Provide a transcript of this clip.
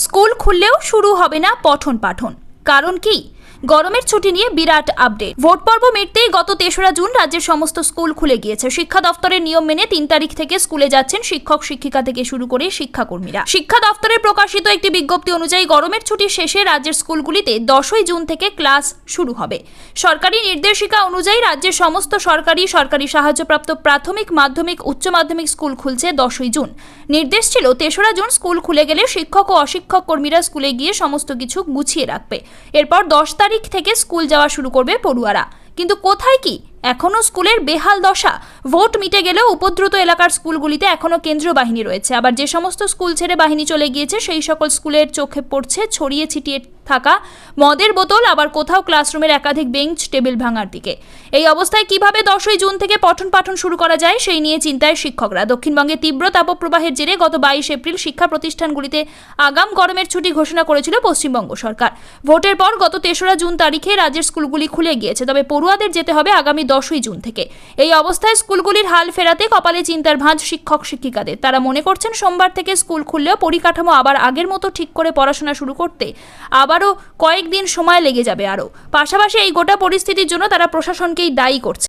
School খুললেও শুরু হবে না পঠন পাঠন কারণ কি? গরমের ছুটি নিয়ে বিরাট আপডেট। ভোট পর্ব মিটতেই গত তেসরা জুন রাজ্যের সমস্ত স্কুল খুলে গিয়েছে। শিক্ষা দপ্তরের নিয়ম মেনে তিন তারিখ থেকে স্কুলে যাচ্ছেন শিক্ষক, শিক্ষিকা থেকে শুরু করে শিক্ষাকর্মীরা। শিক্ষা দপ্তরের প্রকাশিত একটি বিজ্ঞপ্তি অনুযায়ী গরমের ছুটি শেষে রাজ্যের স্কুলগুলিতে দশই জুন থেকে ক্লাস শুরু হবে। সরকারি নির্দেশিকা অনুযায়ী রাজ্যের সমস্ত সরকারি সরকারি সাহায্যপ্রাপ্ত প্রাথমিক, মাধ্যমিক, উচ্চ মাধ্যমিক স্কুল খুলছে দশই জুন। নির্দেশ ছিল, তেসরা জুন স্কুল খুলে গেলে শিক্ষক ও অশিক্ষক কর্মীরা স্কুলে গিয়ে সমস্ত কিছু গুছিয়ে রাখবে। এরপর দশ তারিখ থেকে স্কুল যাওয়া শুরু করবে পড়ুয়ারা। কিন্তু কোথায় কি? এখনও স্কুলের বেহাল দশা। ভোট মিটে গেলেও উপদ্রুত এলাকার স্কুলগুলিতে এখনও কেন্দ্রীয় বাহিনী রয়েছে। আবার যে সমস্ত স্কুল ছেড়ে বাহিনী চলে গিয়েছে, সেই সকল স্কুলের চোখে পড়ছে ছড়িয়ে ছিটিয়ে থাকা, মদের বোতল, আবার কোথাও ক্লাসরুমের একাধিক বেঞ্চ, টেবিল ভাঙার দিকে। এই অবস্থায় কীভাবে দশই জুন থেকে পঠন পাঠন শুরু করা যায়, সেই নিয়ে চিন্তায় শিক্ষকরা। দক্ষিণবঙ্গে তীব্র তাপপ্রবাহের জেরে গত বাইশ এপ্রিল শিক্ষা প্রতিষ্ঠানগুলিতে আগাম গরমের ছুটি ঘোষণা করেছিল পশ্চিমবঙ্গ সরকার। ভোটের পর গত তেসরা জুন তারিখে রাজ্যের স্কুলগুলি খুলে গিয়েছে, তবে পড়ুয়াদের যেতে হবে আগামী দশই জুন থেকে। এই অবস্থায় স্কুলগুলির হাল ফেরাতে কপালে চিন্তার ভাঁজ শিক্ষক, শিক্ষিকাদের। তারা মনে করছেন, সোমবার থেকে স্কুল খুললেও পরিকাঠামো আবার আগের মতো ঠিক করে পড়াশোনা শুরু করতে আবারও কয়েকদিন সময় লেগে যাবে আরও। পাশাপাশি এই গোটা পরিস্থিতির জন্য তারা প্রশাসনকেই দায়ী করছে।